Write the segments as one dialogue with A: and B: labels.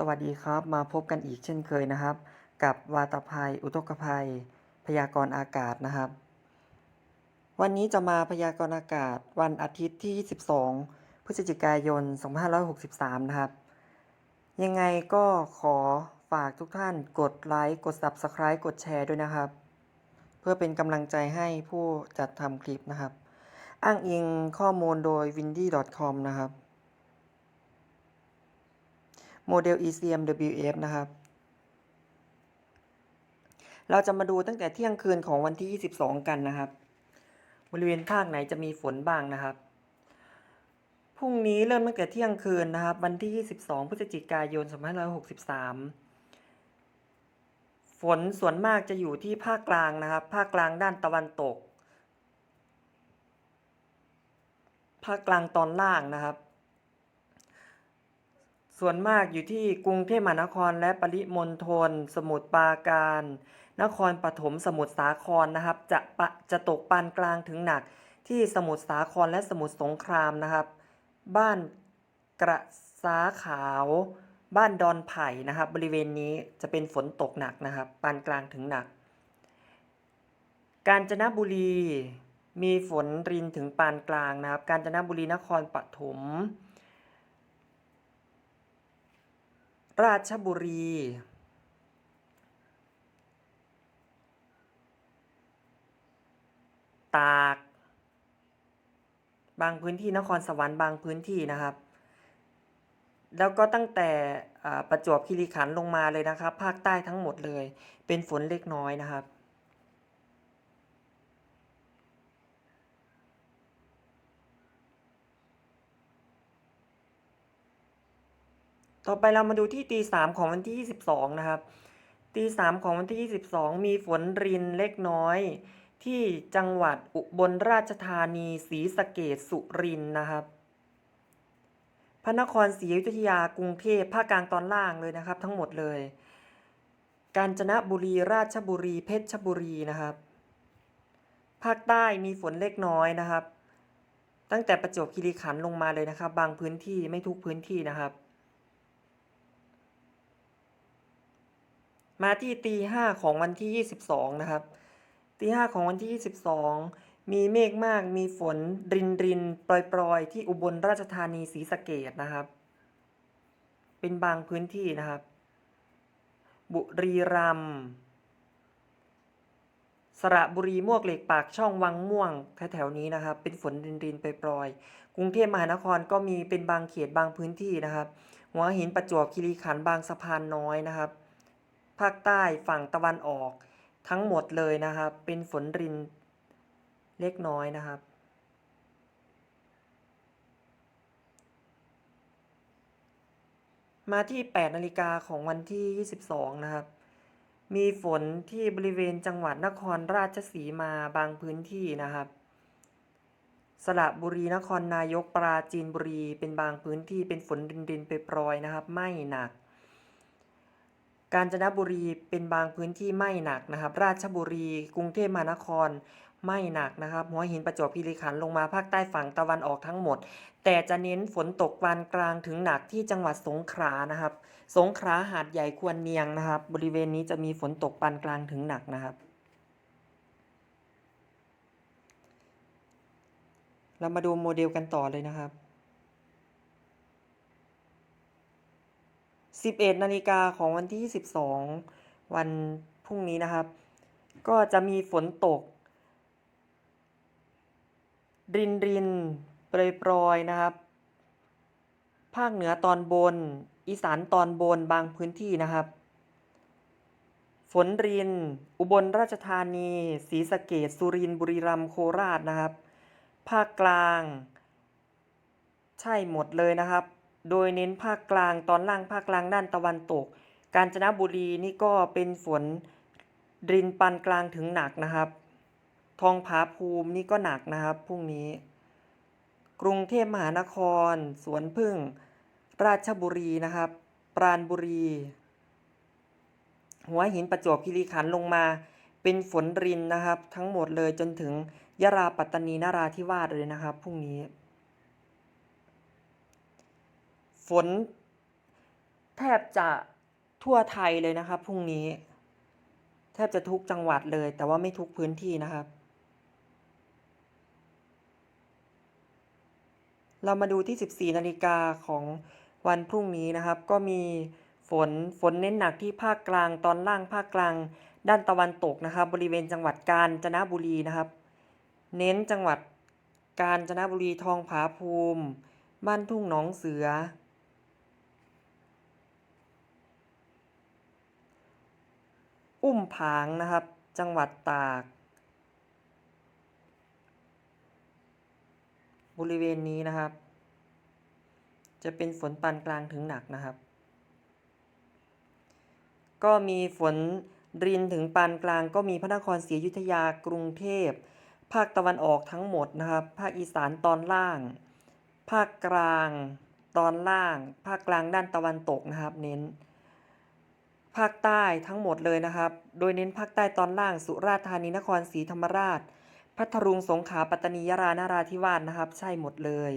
A: สวัสดีครับมาพบกันอีกเช่นเคยนะครับ กับวาตภัย อุทกภัย พยากรณ์อากาศนะครับ วันนี้จะมาพยากรณ์อากาศวันอาทิตย์ที่ 22 พฤศจิกายน 2563 นะครับ ยังไงก็ขอฝากทุกท่านกดไลค์ กด Subscribe กดแชร์ด้วยนะครับ เพื่อเป็นกำลังใจให้ผู้จัดทำคลิปนะครับ อ้างอิงข้อมูลโดย windy.com นะครับ โมเดล ECMWF นะครับ เราจะมาดูตั้งแต่เที่ยงคืนของวันที่ 22 กันนะครับ บริเวณภาคไหนจะมีฝนบ้างนะครับ พรุ่งนี้เริ่มตั้งแต่เที่ยงคืนนะครับ วันที่ 22 พฤศจิกายน 2563 ฝนส่วนมากจะอยู่ที่ภาคกลางนะครับ ภาคกลางด้านตะวันตก ภาคกลางตอนล่างนะครับ ส่วนมากอยู่ที่กรุงเทพมหานครและปริมณฑลสมุทรปราการ นครปฐมสมุทรสาครนะครับ จะปะจะตกปานกลางถึงหนักที่สมุทรสาครและสมุทรสงครามนะครับ บ้านกระซาขาว บ้านดอนไผ่นะครับ บริเวณนี้จะเป็นฝนตกหนักนะครับ ปานกลางถึงหนัก กาญจนบุรีมีฝนรินถึงปานกลางนะครับ กาญจนบุรีนครปฐม ราชบุรี ตาก บางพื้นที่นครสวรรค์บางพื้นที่นะครับ แล้วก็ตั้งแต่ประจวบคีรีขันธ์ลงมาเลยนะครับ ภาคใต้ทั้งหมดเลย เป็นฝนเล็กน้อยนะครับ ต่อไปเรามาดูที่ตีสามของวันที่ 22 นะครับ ตีสามของวันที่ 22 มีฝนรินเล็กน้อย ที่จังหวัดอุบลราชธานีศรีสะเกดสุรินนะครับ พระนครศรีอยุธยากรุงเทพภาคกลางตอนล่างเลยนะครับ ทั้งหมดเลย กาญจนบุรีราชบุรีเพชรบุรีนะครับ ภาคใต้มีฝนเล็กน้อยนะครับ ตั้งแต่ประจวบคีรีขันธ์ลงมาเลยนะครับ บางพื้นที่ไม่ทุกพื้นที่นะครับ มาที่ตีห้าของวันที่ 22 นะครับ ตีห้าของวันที่ 22 มีเมฆมากมีฝนรินรินปรอยปรอยๆ ที่อุบลราชธานีศรีสะเกดนะครับ เป็นบางพื้นที่นะครับ บุรีรัมย์สระบุรีมวกเหล็กปากช่องวังม่วงแถวๆนี้นะครับ เป็นฝนรินรินปรอยๆกรุงเทพมหานครก็มีเป็นบางเขตบางพื้นที่นะครับ หัวหินประจวบคีรีขันธ์บางสะพานน้อยนะครับ ภาคใต้ฝั่งตะวันออกทั้งหมดเลยนะครับ เป็นฝนรินเล็กน้อยนะครับ มาที่ 8 นาฬิกาของวันที่ 22 นะครับ มีฝนที่บริเวณจังหวัดนครราชสีมาบางพื้นที่นะครับ สระบุรีนครนายกปราจีนบุรีเป็นบางพื้นที่เป็นฝนรินรินๆไปปรอยนะครับ ไม่หนัก กาญจนบุรีเป็นบางพื้นที่ไม่หนักนะครับ ราชบุรี กรุงเทพมหานครไม่หนักนะครับ หัวหินประจวบคีรีขันธ์ลงมาภาคใต้ฝั่งตะวันออกทั้งหมด แต่จะเน้นฝนตกปานกลางถึงหนักที่จังหวัดสงขลานะครับ สงขลาหาดใหญ่ควรเนียงนะครับ บริเวณนี้จะมีฝนตกปานกลางถึงหนักนะครับ เรามาดูโมเดลกันต่อเลยนะครับ 11นาฬิกาของวันที่ 12 วันพรุ่งนี้นะครับ ก็จะมีฝนตก รินรินโปรยปรยนะครับ ภาคเหนือตอนบน อีสานตอนบนบางพื้นที่นะครับ ฝนริน อุบลราชธานีศรีสะเกดสุรินทร์บุรีรัมย์โคราชนะครับ ภาคกลาง ใช่หมดเลยนะครับ โดยเน้นภาคกลางตอนล่างภาคกลางด้านตะวันตก กาญจนบุรีนี่ก็เป็นฝนรินปานกลางถึงหนักนะครับ ทองผาภูมินี่ก็หนักนะครับพรุ่งนี้ กรุงเทพมหานคร สวนพึ่ง ราชบุรีนะครับ ปราณบุรี หัวหินประจวบคีรีขันธ์ลงมา เป็นฝนรินนะครับ ทั้งหมดเลยจนถึงยะลาปัตตานีนราธิวาสเลยนะครับพรุ่งนี้ ฝน แทบจะทั่วไทยเลยนะครับพรุ่งนี้ แทบจะทุกจังหวัดเลย แต่ว่าไม่ทุกพื้นที่นะครับ เรามาดูที่ 14นาฬิกาของวันพรุ่งนี้นะครับ ก็มีฝนฝนเน้นหนักที่ภาคกลางตอนล่างภาคกลาง ด้านตะวันตกนะครับ บริเวณจังหวัดกาญจนบุรีนะครับ เน้นจังหวัดกาญจนบุรีทองผาภูมิ บ้านทุ่งหนองเสือ อุ้มผางนะครับ จังหวัดตาก บริเวณนี้นะครับ จะเป็นฝนปานกลางถึงหนักนะครับ ก็มีฝนรินถึงปานกลาง ก็มีพระนครศรีอยุธยากรุงเทพ ภาคตะวันออกทั้งหมดนะครับ ภาคอีสานตอนล่าง ภาคกลางตอนล่าง ภาคกลางด้านตะวันตกนะครับ เน้น ภาคใต้ทั้งหมดเลยนะครับ โดยเน้นภาคใต้ตอนล่างสุราษฎร์ธานีนครศรีธรรมราช พัทลุงสงขลาปัตตานียะลานาราธิวาสนะครับ ใช่หมดเลย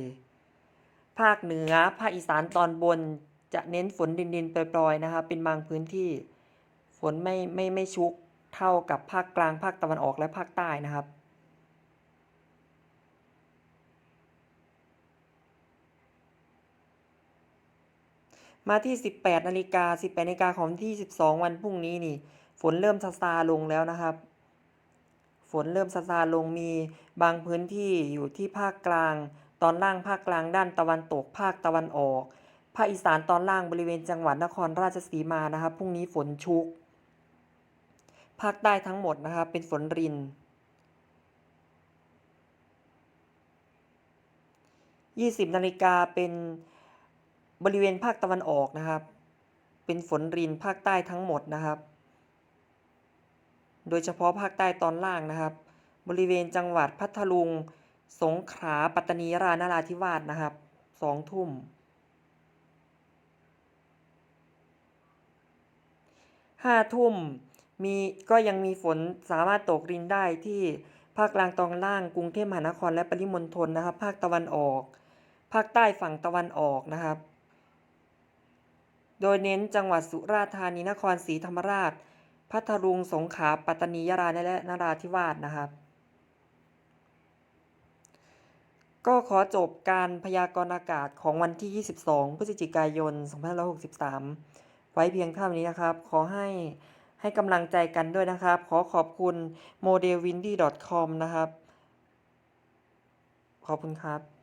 A: ภาคเหนือภาคอีสานตอนบนจะเน้นฝนดินดินปล่อยๆนะครับ เป็นบางพื้นที่ฝนไม่ไม่ไม่ชุกเท่ากับภาคกลางภาคตะวันออกและภาคใต้นะครับ มาที่ 18นาฬิกา18นาฬิกาของที่ 12 วันพรุ่งนี้นี่ ฝนเริ่มซาซาลงแล้วนะครับ ฝนเริ่มซาซาลงมีบางพื้นที่อยู่ที่ภาคกลาง ตอนล่างภาคกลางด้านตะวันตก ภาคตะวันออก ภาคอีสานตอนล่างบริเวณจังหวัดนครราชสีมานะครับพรุ่งนี้ฝนชุก ภาคใต้ทั้งหมดนะครับเป็นฝนริน20นาฬิกาเป็น บริเวณภาคตะวันออกนะครับ เป็นฝนรินภาคใต้ทั้งหมดนะครับ โดยเฉพาะภาคใต้ตอนล่างนะครับ บริเวณจังหวัดพัทลุง สงขลาปัตตานียะลานาราธิวาสนะครับสองทุ่ม ห้าทุ่มมีก็ยังมีฝนสามารถตกรินได้ที่ภาคกลางตอนล่างกรุงเทพมหานครและปริมณฑลนะครับ ภาคตะวันออก ภาคใต้ฝั่งตะวันออกนะครับ โดยเน้นจังหวัดสุราษฎร์ธานีนครศรีธรรมราช พัทลุงสงขลาปัตตานียะลาและนราธิวาสนะครับ ก็ขอจบการพยากรณ์อากาศของวันที่ 22 พฤศจิกายน 2563 ไว้เพียงเท่านี้นะครับ ขอให้ให้กำลังใจกันด้วยนะครับ ขอขอบคุณ modelwindy.com นะครับ ขอบคุณครับ